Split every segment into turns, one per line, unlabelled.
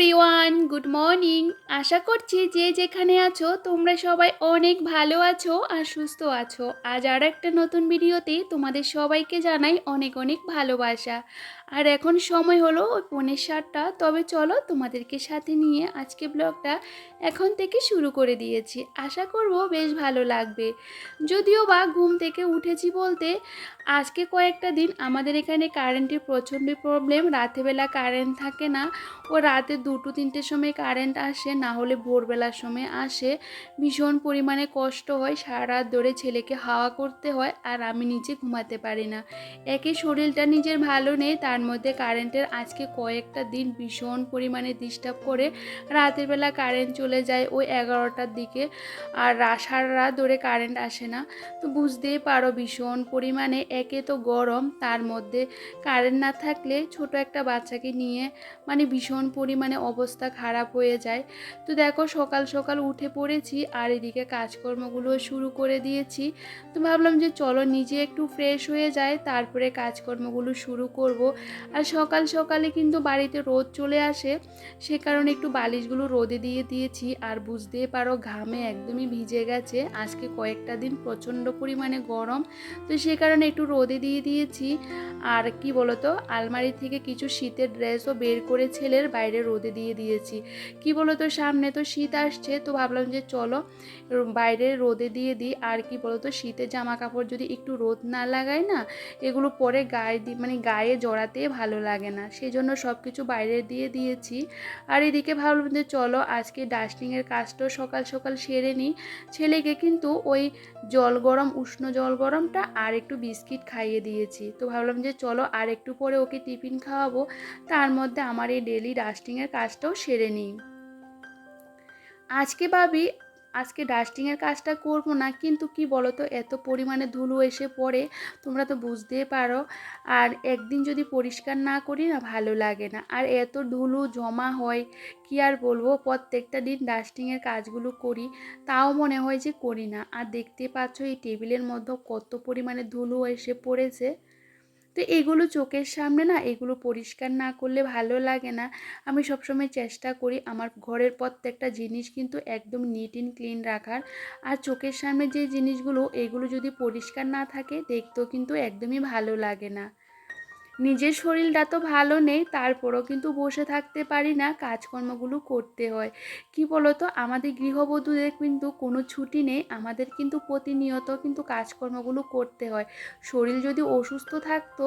Everyone good morning আশা করছি যে যেখানে আছো, তোমরা সবাই অনেক ভালো আছো আর সুস্থ আছো। আজ আর একটা নতুন ভিডিওতে তোমাদের সবাইকে জানাই অনেক অনেক ভালোবাসা। আর এখন সময় হলো ওই পনেরো সাতটা তবে চলো তোমাদেরকে সাথে নিয়ে আজকে ব্লগটা এখন থেকে শুরু করে দিয়েছি। আশা করব বেশ ভালো লাগবে। যদিও বা ঘুম থেকে উঠেছি বলতে আজকে কয়েকটা দিন আমাদের এখানে কারেন্টের প্রচণ্ড প্রবলেম রাতেবেলা কারেন্ট থাকে না। ও রাতে দুটো, তিনটের সময় কারেন্ট আসে, না হলে ভোরবেলার সময় আসে। ভীষণ পরিমাণে কষ্ট হয় সারা রাত ধরে ছেলেকে হাওয়া করতে হয় আর আমি নিচে ঘুমাতে পারি না। একে শরীরটা নিজের ভালো নেই, তার মধ্যে কারেন্টের আজকে কয়েকটা দিন ভীষণ পরিমাণে ডিস্টার্ব করে রাতের বেলা কারেন্ট চলে যায় ওই এগারোটার দিকে। আর সারা ধরে কারেন্ট আসে না। তো বুঝতেই পারো ভীষণ পরিমাণে একে তো গরম, তার মধ্যে কারেন্ট না থাকলে ছোট একটা বাচ্চাকে নিয়ে মানে ভীষণ পরিমাণে অবস্থা খারাপ হয়ে যায়। তো দেখো সকাল সকাল উঠে পড়েছি আর এদিকে কাজকর্মগুলো শুরু করে দিয়েছি। তো ভাবলাম যে চলো নিজে একটু ফ্রেশ হয়ে যায় তারপরে কাজকর্মগুলো শুরু করব। আর সকাল সকালে কিন্তু বাড়িতে রোদ চলে আসে, সে কারণে একটু বালিশগুলো রোদে দিয়ে দিয়েছি। আর বুঝতেই পারো ঘামে একদমই ভিজে গেছে। আজকে কয়েকটা দিন প্রচণ্ড পরিমাণে গরম, তো সে কারণে একটু রোদে দিয়ে দিয়েছি। আর কি বলতো, আলমারি থেকে কিছু শীতের ড্রেসও বের করে ছেলের বাইরে রোদে দিয়ে দিয়েছি। কি বলতো, সামনে তো শীত আসছে, তো ভাবলাম যে চলো, বাইরে রোদে দিয়ে দিই। আর কি বলতো শীতের জামা কাপড় যদি একটু রোদ না লাগায় না, এগুলো পরে গায়ে মানে গায়ে জড়াতে ভালো লাগে না। সেই জন্য সব কিছু বাইরে দিয়ে দিয়েছি। আর এদিকে ভাবলাম যে চলো আজকে ডাস্টিংয়ের কাজটাও সকাল সকাল সেরে নিই। ছেলেকে কিন্তু ওই জল গরম, উষ্ণ জল গরমটা আর একটু বিস্কিট খাইয়ে দিয়েছি। তো ভাবলাম যে চলো আর একটু পরে ওকে টিফিন খাওয়াবো। তার মধ্যে আমার এই ডেলি ডাস্টিংয়ের কাজটাও সেরে নিই। আজকে ভাবি আজকে ডাস্টিংয়ের কাজটা করব না, কিন্তু কি বলো তো এত পরিমাণে ধুলো এসে পড়ে, তোমরা তো বুঝতেই পারো। আর একদিন যদি পরিষ্কার না করি না, ভালো লাগে না। আর এত ধুলো জমা হয়, কি আর বলব, প্রত্যেকটা দিন ডাস্টিংয়ের কাজগুলো করি, তাও মনে হয় যে করি না। আর দেখতে পাচ্ছ, এই টেবিলের মধ্যে কত পরিমাণে ধুলো এসে পড়েছে। তো এগুলো চোখের সামনে না, এগুলো পরিষ্কার না করলে ভালো লাগে না। আমি সবসময় চেষ্টা করি আমার ঘরের প্রত্যেকটা জিনিস কিন্তু একদম নিট অ্যান্ড ক্লিন রাখার। আর চোখের সামনে যে জিনিসগুলো, এগুলো যদি পরিষ্কার না থাকে, দেখতেও কিন্তু একদমই ভালো লাগে না। নিজের শরীরটা তো ভালো নেই, তারপরও কিন্তু বসে থাকতে পারি না, কাজকর্মগুলো করতে হয়। কি বলতো? আমাদের গৃহবধূদের কিন্তু কোনো ছুটি নেই, আমাদের কিন্তু প্রতিনিয়ত কিন্তু কাজকর্মগুলো করতে হয়। শরীর যদি অসুস্থ থাকতো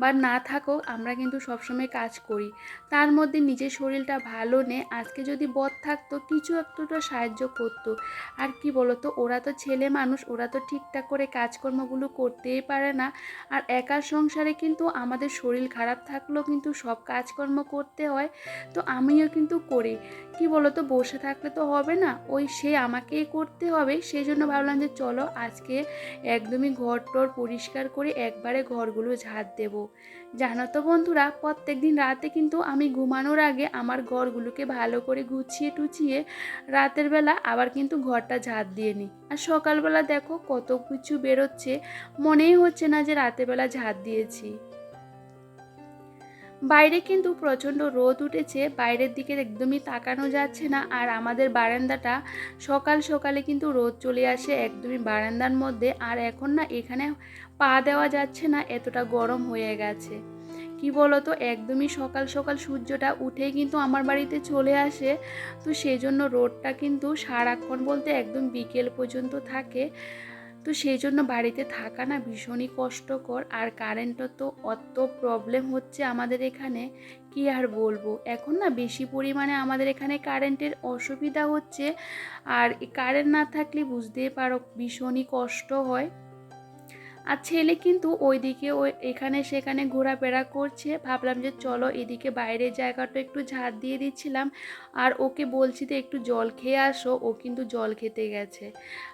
বা না থাকো, আমরা কিন্তু সবসময় কাজ করি। তার মধ্যে নিজের শরীরটা ভালো নেই, আজকে যদি বধ থাকতো, কিছু একটু তো সাহায্য করতো। আর কি বলতো? ওরা তো ছেলে মানুষ, ওরা তো ঠিকঠাক করে কাজকর্মগুলো করতেই পারে না। আর একার সংসারে কিন্তু আমাদের শরীর খারাপ থাকলেও কিন্তু সব কাজকর্ম করতে হয়, তো আমিও কিন্তু করি। কি বলতো, বসে থাকলে তো হবে না, ওই সে আমাকেই করতে হবে সেই জন্য ভাবলাম যে চলো আজকে একদমই ঘর টর পরিষ্কার করে একবারে ঘরগুলো ঝাড় দেব। জানো তো বন্ধুরা প্রত্যেক দিন রাতে কিন্তু আমি ঘুমানোর আগে আমার ঘরগুলোকে ভালো করে গুছিয়ে টুছিয়ে রাতের বেলা আবার কিন্তু ঘরটা ঝাড় দিয়ে নিই। আর সকালবেলা দেখো কত কিছু বেরোচ্ছে, মনেই হচ্ছে না যে রাতের বেলা ঝাড় দিয়েছি। বাইরে কিন্তু প্রচণ্ড রোদ উঠেছে, বাইরের দিকে একদমই তাকানো যাচ্ছে না। আর আমাদের বারান্দাটা সকাল সকালে কিন্তু রোদ চলে আসে একদমই বারান্দার মধ্যে। আর এখন না এখানে পা দেওয়া যাচ্ছে না, এতটা গরম হয়ে গেছে। কি বলো তো একদমই সকাল সকাল সূর্যটা উঠেই কিন্তু আমার বাড়িতে চলে আসে। তো সেই জন্য রোদটা কিন্তু সারাক্ষণ বলতে একদম বিকেল পর্যন্ত থাকে। তো সেই জন্য বাড়িতে থাকা না ভীষণই কষ্টকর। আর কারেন্টও তো অত প্রবলেম হচ্ছে আমাদের এখানে, কি আর বলব? এখন না বেশি পরিমাণে আমাদের এখানে কারেন্টের অসুবিধা হচ্ছে। আর কারেন্ট না থাকলে বুঝতেই পারো ভীষণই কষ্ট হয়। আর ছেলে কিন্তু ওইদিকে ওই এখানে সেখানে ঘোরাফেরা করছে। ভাবলাম যে চলো এদিকে বাইরের জায়গাটা একটু ঝাড় দিয়ে দিচ্ছিলাম। আর ওকে বলছি যে একটু জল খেয়ে আসো, ও কিন্তু জল খেতে গেছে।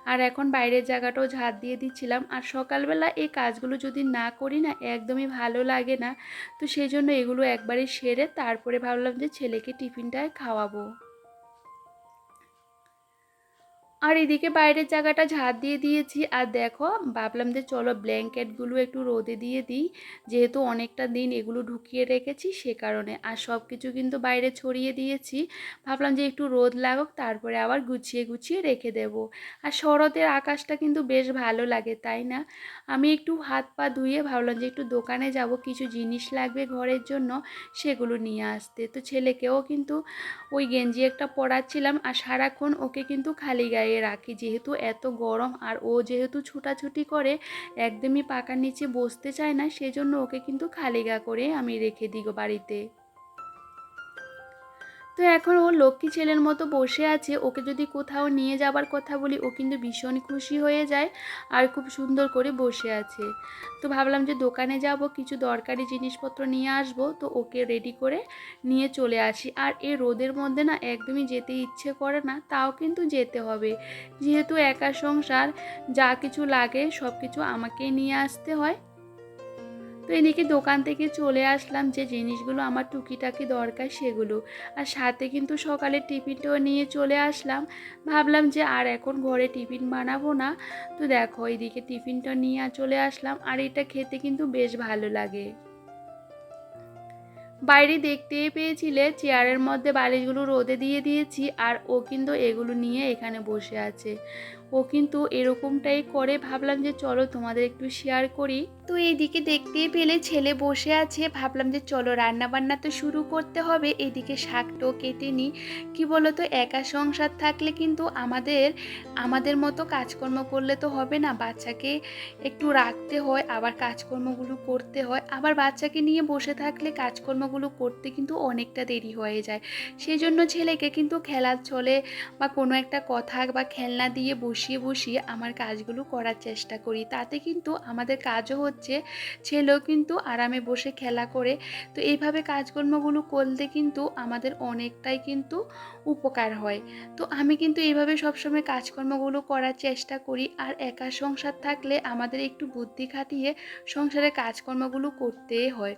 আর এখন বাইরের জায়গাটাও ঝাড় দিয়ে দিচ্ছিলাম। আর সকালবেলা এই কাজগুলো যদি না করি না, একদমই ভালো লাগে না। তো সেই জন্য এগুলো একবারে সেরে তারপরে ভাবলাম যে ছেলেকে টিফিনটায় খাওয়াবো। আর এদিকে বাইরের জায়গাটা ঝাড় দিয়ে দিয়েছি। আর দেখো, ভাবলাম যে চলো ব্ল্যাঙ্কেটগুলো একটু রোদে দিয়ে দিই। যেহেতু অনেকটা দিন এগুলো ঢুকিয়ে রেখেছি, সে কারণে। আর সব কিছু কিন্তু বাইরে ছড়িয়ে দিয়েছি। ভাবলাম যে একটু রোদ লাগুক, তারপরে আবার গুছিয়ে গুছিয়ে রেখে দেব। আর শরতের আকাশটা কিন্তু বেশ ভালো লাগে, তাই না? আমি একটু হাত পা ধুয়ে ভাবলাম যে একটু দোকানে যাব, কিছু জিনিস লাগবে ঘরের জন্য, সেগুলো নিয়ে আসতে। তো ছেলেকেও কিন্তু ওই গেঞ্জি একটা পরাচ্ছিলাম, আর সারাক্ষণ ওকে কিন্তু খালি গায়ে রাখি। যেহেতু এত গরম আর ও যেহেতু ছুটাছুটি করে, একদমই পাকার নিচে বসতে চায় না, সেজন্য ওকে কিন্তু খালি গা করে আমি রেখে দিই বাড়িতে। তো এখন ও লক্ষ্মী ছেলের মতো বসে আছে, ওকে যদি কোথাও নিয়ে যাবার কথা বলি, ও কিন্তু ভীষণ খুশি হয়ে যায় আর খুব সুন্দর করে বসে আছে। তো ভাবলাম যে দোকানে যাব, কিছু দরকারি জিনিসপত্র নিয়ে আসব, তো ওকে রেডি করে নিয়ে চলে আসি। আর এই রোদের মধ্যে না একদমই যেতে ইচ্ছে করে না, তাও কিন্তু যেতে হবে। যেহেতু একা সংসার, যা কিছু লাগে সব কিছু আমাকেই নিয়ে আসতে হয়। তো এদিকে দোকান থেকে চলে আসলাম যে জিনিসগুলো আমার টুকিটাকি দরকার সেগুলো। আর সাথে কিন্তু সকালে টিফিনটাও নিয়ে চলে আসলাম। ভাবলাম যে আর এখন ঘরে টিফিন বানাবো না। তো দেখো এদিকে টিফিনটা নিয়ে চলে আসলাম আর এটা খেতে কিন্তু বেশ ভালো লাগে। বাইরে দেখতেই পেয়েছিলে চেয়ারের মধ্যে বালিশগুলো রোদে দিয়ে দিয়েছি আর ও কিন্তু এগুলো নিয়ে এখানে বসে আছে। ও কিন্তু এরকমটাই করে। ভাবলাম যে চলো তোমাদের একটু শেয়ার করি। তো এইদিকে দেখতেই পেলে ছেলে বসে আছে। ভাবলাম যে চলো রান্না বান্না তো শুরু করতে হবে। এদিকে শাকটাও কেটে নিই। কী বলো তো একা সংসার থাকলে কিন্তু আমাদের আমাদের মতো কাজকর্ম করলে তো হবে না। বাচ্চাকে একটু রাখতে হয়, আবার কাজকর্মগুলো করতে হয়। আবার বাচ্চাকে নিয়ে বসে থাকলে কাজকর্মগুলো করতে কিন্তু অনেকটা দেরি হয়ে যায়। সেই জন্য ছেলেকে কিন্তু খেলার চলে বা কোনো একটা কথা বা খেলনা দিয়ে বসিয়ে বসিয়ে আমার কাজগুলো করার চেষ্টা করি। তাতে কিন্তু আমাদের কাজও হচ্ছে, ছেলেও কিন্তু আরামে বসে খেলা করে। তো এইভাবে কাজকর্মগুলো করলে কিন্তু আমাদের অনেকটাই কিন্তু উপকার হয়। তো আমি কিন্তু এইভাবে সবসময় কাজকর্মগুলো করার চেষ্টা করি। আর একা সংসার থাকলে আমাদের একটু বুদ্ধি খাটিয়ে সংসারের কাজকর্মগুলো করতে হয়।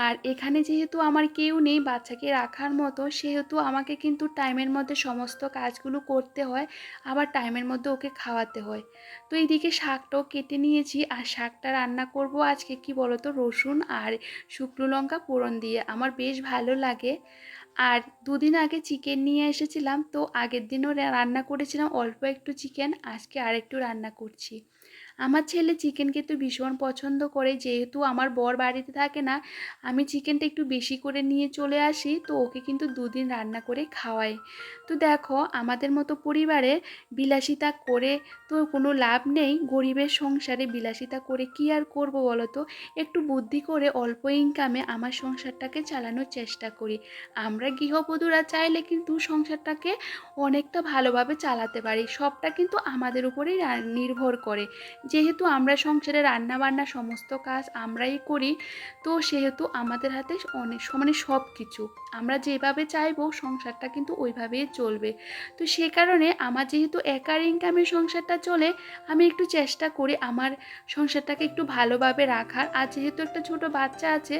আর এখানে যেহেতু আমার কেউ নেই বাচ্চাকে রাখার মতো, সেহেতু আমাকে কিন্তু টাইমের মধ্যে সমস্ত কাজগুলো করতে হয়। আবার টাইমের মধ্যে ওকে খাওয়াতে হয়। তো এইদিকে শাকটাও কেটে নিয়েছি আর শাকটা রান্না করব আজকে কি বলতো? রসুন আর শুকনো লঙ্কা পোড়ন দিয়ে। আমার বেশ ভালো লাগে। আর দুদিন আগে চিকেন নিয়ে এসেছিলাম, তো আগের দিনও রান্না করেছিলাম, অল্প একটু চিকেন, আজকে আর একটু রান্না করছি। আমার ছেলে চিকেন খেতে ভীষণ পছন্দ করে। যেহেতু আমার বর বাড়িতে থাকে না, আমি চিকেনটা একটু বেশি করে নিয়ে চলে আসি, তো ওকে কিন্তু দুদিন রান্না করে খাওয়াই। তো দেখো, আমাদের মতো পরিবারে বিলাসিতা করে তো কোনো লাভ নেই। গরিবের সংসারে বিলাসিতা করে কি আর করব বলো তো? একটু বুদ্ধি করে অল্প ইনকামে আমার সংসারটাকে চালানোর চেষ্টা করি। আমরা গৃহবধূরা চাইলে কিন্তু সংসারটাকে অনেকটা ভালোভাবে চালাতে পারি। সবটা কিন্তু আমাদের উপরেই নির্ভর করে। যেহেতু আমরা সংসারে রান্নাবান্না সমস্ত কাজ আমরাই করি, তো সেহেতু আমাদের হাতে অনেক মানে সব কিছু আমরা যেভাবে চাইব সংসারটা কিন্তু ওইভাবেই চলবে। তো সে কারণে আমার যেহেতু একার ইনকামের সংসারটা চলে, আমি একটু চেষ্টা করি আমার সংসারটাকে একটু ভালোভাবে রাখার। আর যেহেতু একটা ছোট বাচ্চা আছে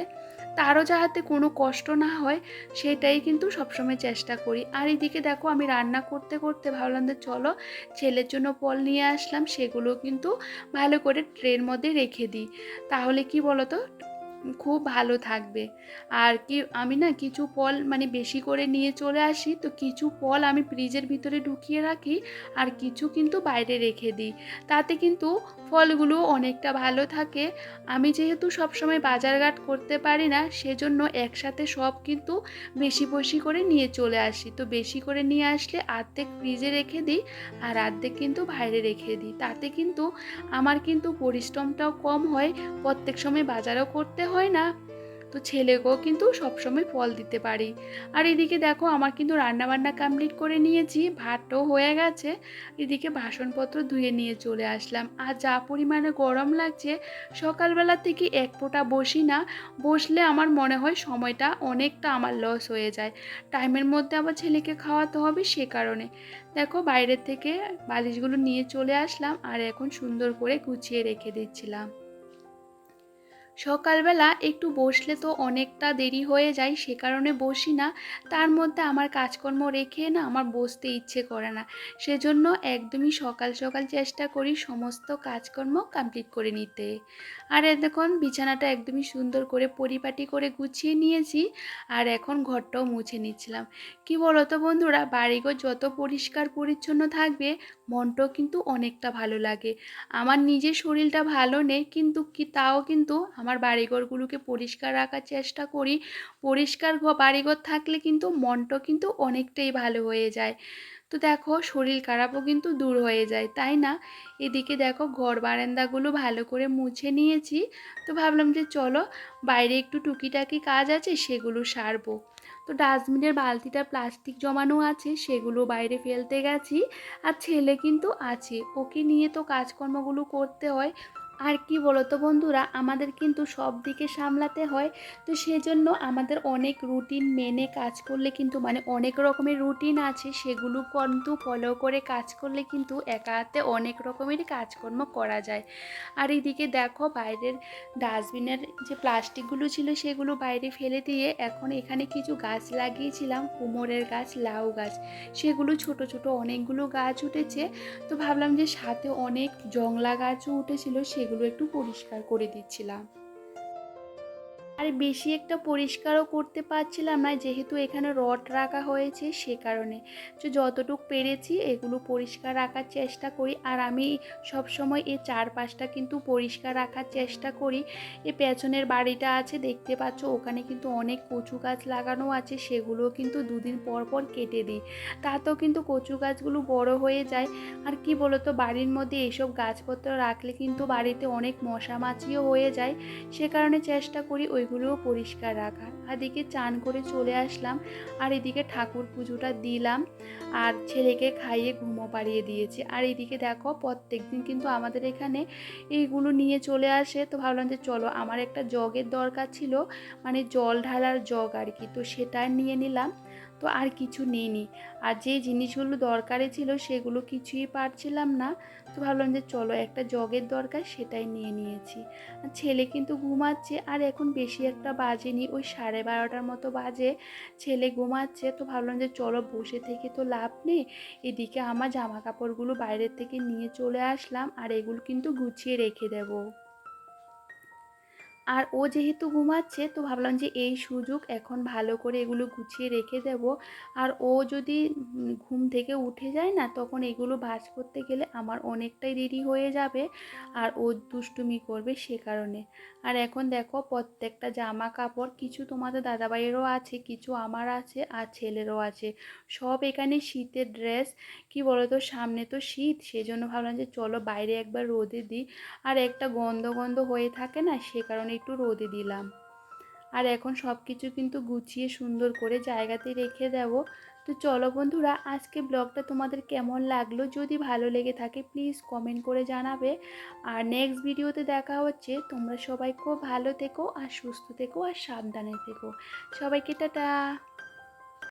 তারও যাহাতে কোনো কষ্ট না হয়, সেটাই কিন্তু সবসময় চেষ্টা করি। আর এদিকে দেখো আমি রান্না করতে করতে ভাবলাম যে চলো ছেলের জন্য ফল নিয়ে আসলাম, সেগুলো কিন্তু ভালো করে ট্রের মধ্যে রেখে দিই। তাহলে কি বলতো? খুব ভালো থাকবে। আর কি, আমি না কিছু ফল মানে বেশি করে নিয়ে চলে আসি, তো কিছু ফল আমি ফ্রিজের ভিতরে ঢুকিয়ে রাখি আর কিছু কিন্তু বাইরে রেখে দিই। তাতে কিন্তু ফলগুলো অনেকটা ভালো থাকে। আমি যেহেতু সবসময় বাজারঘাট করতে পারি না, সেজন্য একসাথে সব কিন্তু বেশি বেশি করে নিয়ে চলে আসি। তো বেশি করে নিয়ে আসলে আর্ধেক ফ্রিজে রেখে দিই আর আর্ধেক কিন্তু বাইরে রেখে দিই। তাতে কিন্তু আমার কিন্তু পরিশ্রমটাও কম হয়, প্রত্যেক সময় বাজারও করতে হয় না। তো ছেলেকেও কিন্তু সবসময় ফল দিতে পারি। আর এদিকে দেখো আমার কিন্তু রান্নাবান্না কমপ্লিট করে নিয়েছি ভাতটাও হয়ে গেছে। এদিকে বাসনপত্র ধুয়ে নিয়ে চলে আসলাম। আর যা পরিমাণে গরম লাগছে, সকালবেলা থেকে এক ফোঁটা বসি না, বসলে আমার মনে হয় সময়টা অনেকটা আমার লস হয়ে যায়। টাইমের মধ্যে আবার ছেলেকে খাওয়াতে হবে সে কারণে। দেখো বাইরের থেকে বালিশগুলো নিয়ে চলে আসলাম আর এখন সুন্দর করে গুছিয়ে রেখে দিচ্ছিলাম। সকালবেলা একটু বসলে তো অনেকটা দেরি হয়ে যায়, সে কারণে বসি না। তার মধ্যে আমার কাজকর্ম রেখে না আমার বসতে ইচ্ছে করে না। সেজন্য একদমই সকাল সকাল চেষ্টা করি সমস্ত কাজকর্ম কমপ্লিট করে নিতে। আর এ দেখুন, বিছানাটা একদমই সুন্দর করে পরিপাটি করে গুছিয়ে নিয়েছি আর এখন ঘরটাও মুছে নিচ্ছিলাম। কি বলো তো বন্ধুরা, বাড়িঘর যত পরিষ্কার পরিচ্ছন্ন থাকবে, মনটাও কিন্তু অনেকটা ভালো লাগে। আমার নিজের শরীরটা ভালো নেই, কিন্তু কি তাও কিন্তু আমার বাড়িঘরগুলোকে পরিষ্কার রাখার চেষ্টা করি। পরিষ্কার বাড়িঘর থাকলে কিন্তু মনটা কিন্তু অনেকটাই ভালো হয়ে যায়। তো দেখো, শরীর খারাপও কিন্তু দূর হয়ে যায়, তাই না? এদিকে দেখো, ঘর বারান্দাগুলো ভালো করে মুছে নিয়েছি। তো ভাবলাম যে চলো, বাইরে একটু টুকিটাকি কাজ আছে, সেগুলো সারবো। তো ডাস্টবিনের বালতিটা প্লাস্টিক জমানো আছে, সেগুলো বাইরে ফেলতে গেছি। আর ছেলে কিন্তু আছে, ওকে নিয়ে তো কাজকর্মগুলো করতে হয়। আর কি বলো তো বন্ধুরা, আমাদের কিন্তু সব দিকে সামলাতে হয়। তো সেজন্য আমাদের অনেক রুটিন মেনে কাজ করলে কিন্তু মানে অনেক রকমের রুটিন আছে, সেগুলো কিন্তু ফলো করে কাজ করলে কিন্তু একা হাতে অনেক রকমেরই কাজকর্ম করা যায়। আর এইদিকে দেখো বাইরের ডাস্টবিনের যে প্লাস্টিকগুলো ছিল, সেগুলো বাইরে ফেলে দিয়ে এখন এখানে কিছু গাছ লাগিয়েছিলাম, কুমোরের গাছ, লাউ গাছ। সেগুলো ছোট ছোট অনেকগুলো গাছ উঠেছে। তো ভাবলাম যে সাথে অনেক জংলা গাছও উঠেছিল, সেগুলো একটু পরিষ্কার করে দিচ্ছিলাম। আর বেশি একটা পরিষ্কারও করতে পারছিলাম না, যেহেতু এখানে রড রাখা হয়েছে সে কারণে। তো যতটুকু পেরেছি এগুলো পরিষ্কার রাখার চেষ্টা করি, আর আমি সব সময় এই চারপাশটা কিন্তু পরিষ্কার রাখার চেষ্টা করি। এই পেছনের বাড়িটা আছে, দেখতে পাচ্ছ ওখানে কিন্তু অনেক কচু গাছ লাগানো আছে সেগুলো কিন্তু দুদিন পর পর কেটে দিই। তাতেও কিন্তু কচু গাছগুলো বড় হয়ে যায়। আর কি বলতো, বাড়ির মধ্যে এইসব গাছপত্র রাখলে কিন্তু বাড়িতে অনেক মশা মাছিও হয়ে যায়। সে কারণে চেষ্টা করি ওইগুলোও পরিষ্কার রাখার আর এদিকে চান করে চলে আসলাম আর এদিকে ঠাকুর পুজোটা দিলাম আর ছেলেকে খাইয়ে ঘুমো পাড়িয়ে দিয়েছি। আর এদিকে দেখো প্রত্যেক দিন কিন্তু আমাদের এখানে এইগুলো নিয়ে চলে আসে। তো ভাবলাম যে চলো আমার একটা জগের দরকার ছিল মানে জল ঢালার জগ আর কি। তো সেটা নিয়ে নিলাম। তো আর কিছু নিইনি। আর যে জিনিসগুলো দরকারে ছিল সেগুলো কিছুই পারছিলাম না। তো ভাবলাম যে চলো একটা জগের দরকার সেটাই নিয়ে নিয়েছি। ছেলে কিন্তু ঘুমাচ্ছে আর এখন বেশি একটা বাজেনি, ওই সাড়ে বারোটার মতো বাজে ছেলে ঘুমাচ্ছে। তো ভাবলাম যে চলো বসে থেকে তো লাভ নেই। এদিকে আমার জামা কাপড়গুলো বাইরের থেকে নিয়ে চলে আসলাম আর এগুলো কিন্তু গুছিয়ে রেখে দেবো। আর ও যেহেতু ঘুমাচ্ছে, তো ভাবলাম যে এই সুযোগ এখন ভালো করে এগুলো গুছিয়ে রেখে দেব। আর ও যদি ঘুম থেকে উঠে যায় না, তখন এগুলো ভাঁজ করতে গেলে আমার অনেকটাই দেরি হয়ে যাবে আর ও দুষ্টুমি করবে সে কারণে। আর এখন দেখো প্রত্যেকটা জামা কাপড়, কিছু তোমাদের দাদাভাইয়েরও আছে, কিছু আমার আছে আর ছেলেরও আছে। সব এখানে শীতের ড্রেস, কি বলো তো সামনে তো শীত, সেজন্য ভাবলাম যে চলো বাইরে একবার রোদে দিই। আর একটা গন্ধ গন্ধ হয়ে থাকে না, সে কারণে একটু রোদে দিলাম। আর এখন সব কিছু কিন্তু গুছিয়ে সুন্দর করে জায়গাতে রেখে দেবো। তো চলো বন্ধুরা, আজকে ব্লগটা তোমাদের কেমন লাগল? যদি ভালো লেগে থাকে প্লিজ কমেন্ট করে জানাবে। আর নেক্সট ভিডিওতে দেখা হচ্ছে। তোমরা সবাই খুব ভালো থেকো, আর সুস্থ থেকো, আর সাবধানে থেকো। সবাইকে টাটা।